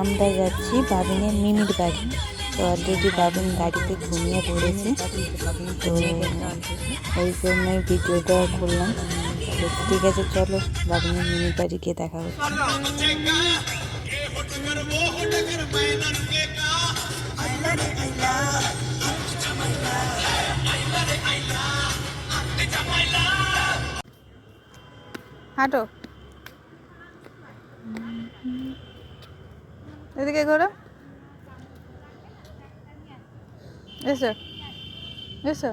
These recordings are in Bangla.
আমরা যাচ্ছি বাবিনের মিমির বাড়ি। তো অলরেডি বাবিন গাড়িতে ঘুমিয়ে পড়েছে। তো ওই জন্যই ভিডিওটা করলাম। ঠিক আছে, চলো বাবিনের মিমির বাড়ি গিয়ে দেখা হচ্ছে। এদিকে ঘোরো। এসো এসো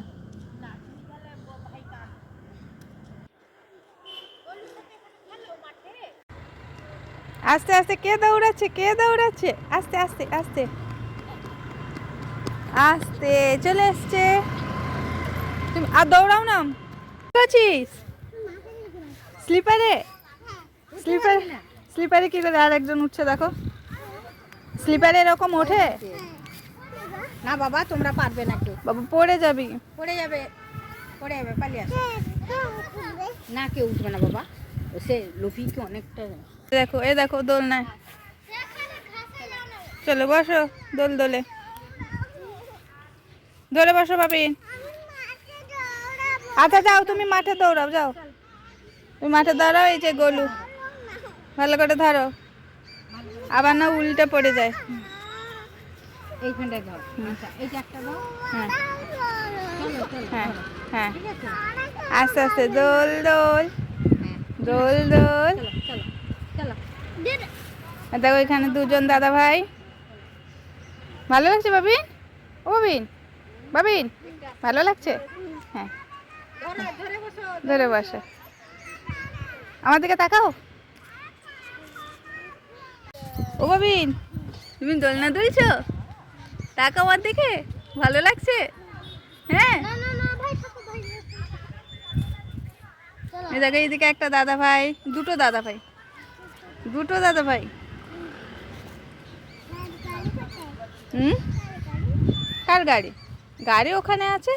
আস্তে আস্তে কে দৌড়াচ্ছে কে দৌড়াচ্ছে? আস্তে আস্তে আস্তে। আস্তে চলে এসছে। তুমি আর দৌড়াও না। আছিস স্লিপারে স্লিপারে স্লিপারে কি করে? আর একজন উঠছে দেখো। স্লিপারে এরকম ওঠে? না বাবা তোমরা পারবে না কেউ বাবু পড়ে যাবি। পড়ে যাবে পড়ে যাবে পালিয়ে আসো না কেউ উঠবে না বাবা। সে লোপিকে অনেকটা। দেখো এ দেখো দোল নাই চলো বসো দোল দোলে। দোলে বসো ভাবি। আচ্ছা যাও তুমি মাঠে দৌড়াও যাও। তুমি মাঠে দৌড়াও এই যে গোলু। ভালো করে ধরো। আবার না উল্টে পড়ে যায়। আচ্ছা এই একটা দাও হ্যাঁ। চলো হ্যাঁ হ্যাঁ। আস্তে আস্তে দোল দোল। দোল দোল। চলো আর দেখো এখানে দুজন দাদা ভাই। ভালো লাগছে বাবিন? ও বাবিন বাবিন ভালো লাগছে? হ্যাঁ। ধরে ধরে বসো ধরে বসো। আমার দিকে তাকাও ও বাবিন তুমি দোলনা দুলছো তাকাও আমার দিকে ভালো লাগছে? হ্যাঁ? দেখো এইদিকে একটা দাদা ভাই দুটো দাদা ভাই দুটো দাদা ভাই। হুম? কার গাড়ি? গাড়ি ওখানে আছে?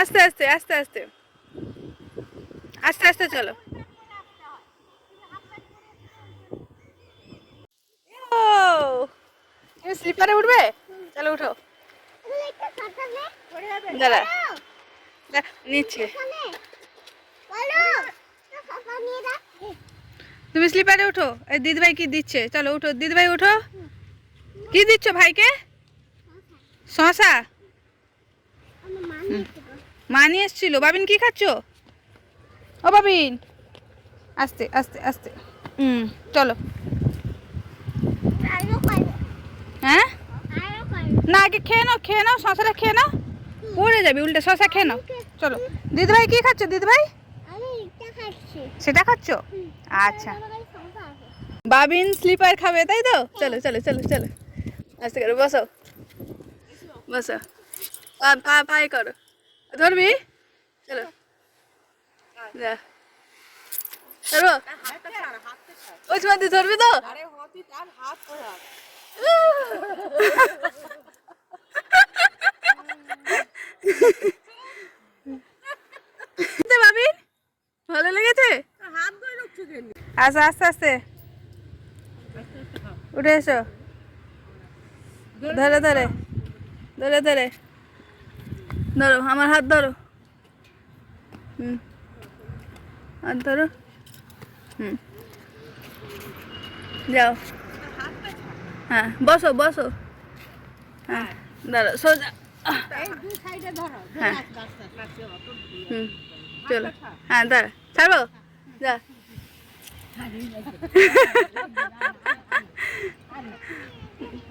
আস্তে আস্তে আস্তে আস্তে। আস্তে আস্তে চলো। তুমি স্লিপারে উঠবে? চলো উঠো। দাঁড়া। দা, নিচ্ছে তুমি স্লিপারে উঠো। এই দিদিভাই কি দিচ্ছে? চলো উঠো। দিদিভাই উঠো। কি দিচ্ছ ভাইকে? শশা? মা নিয়ে এসছিল। বাবিন কি খাচ্ছ? ও বাবিন। আস্তে আস্তে আস্তে। হুম চলো। হ্যাঁ? না আগে খেয়ে নাও খেয়ে নাও শশাটা খেয়ে নাও। পড়ে যাবে উল্টে শশা খেয়ে নাও। চলো। দিদিভাই কি খাচ্ছ দিদিভাই? সেটা খাচ্ছ? আচ্ছা। বাবিন স্লিপার খাবে তাই তো? চলো চলো চলো চলো। আস্তে করে বসো। বসো। পা, পায়ে করো। ধরবি? চলো। ধরবি? তো? বাবিন ভালো লেগেছে? আচ্ছা আস্তে আস্তে। উঠে এসো। ধরে ধরে। ধরে ধরে। ধরো, আমার হাত ধরো। হুম। হাত ধরো। হুম। যাও। হ্যাঁ বসো বসো। হ্যাঁ দাঁড়ো সোজা। ধরো হ্যাঁ। হুম, চলো। হ্যাঁ দাঁড়া, ছাড়বো? যা।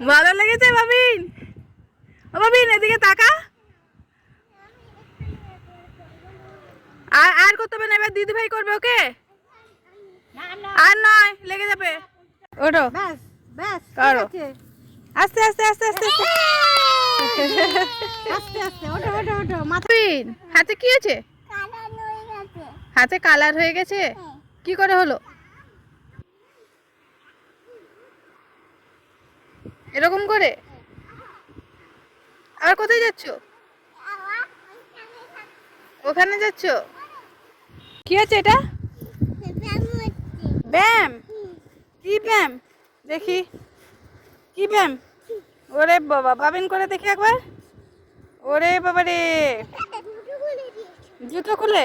ভালো লেগেছে বাবিন ও বাবিন এদিকে তাকা। আর আর করতে হবে না, এবার দিদি ভাই করবে, ওকে? আর নয়, লেগে যাবে। ওঠো। করো। আস্তে আস্তে আস্তে আস্তে। হাতে কি আছে? হাতে কালার হয়ে গেছে? কি করে হলো? এরকম করে? আর কোথায় যাচ্ছ? ওখানে যাচ্ছ? কি আছে এটা? ব্যায়াম। কি ব্যায়াম? দেখি। কি ব্যায়াম? ওরে বাবা ভাবেন করে দেখি একবার। ওরে বাবা রে জুতো খুলে?